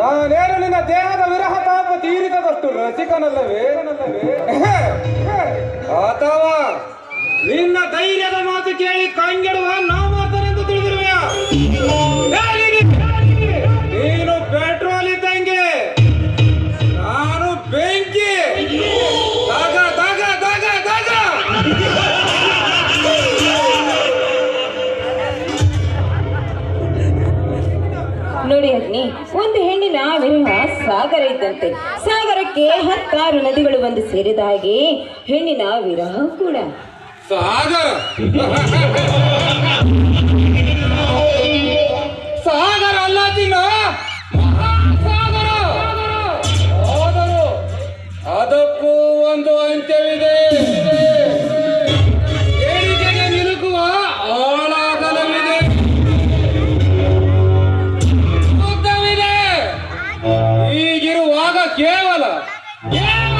ನಾನೇನು ನಿನ್ನ ದೇಹದ ವಿರಹ ತಾಪ ತೀರಿದದಷ್ಟು ರಸಿಕನಲ್ಲವೇ? ಅಥವಾ ನಿನ್ನ ಧೈರ್ಯದ ಮಾತು ಕೇಳಿ ಕಂಗೆಡುವ ನಾಮಾತನೆಂದು ನೋಡಿ ಅಗ್ನಿ, ಒಂದು ಹೆಣ್ಣಿನ ವಿರಹ ಸಾಗರ ಇದ್ದಂತೆ. ಸಾಗರಕ್ಕೆ ಹತ್ತಾರು ನದಿಗಳು ಬಂದು ಸೇರಿದ ಹಾಗೆ ಹೆಣ್ಣಿನ ವಿರಹ ಕೂಡ. ಸಾಗರ! ಸಾಗರ ಅಲ್ಲ ಸಾಗರ ಅದಕ್ಕೂ ಒಂದು ಅಂತ್ಯವಿದೆ. ಕೇವಲ ಕೇವಲ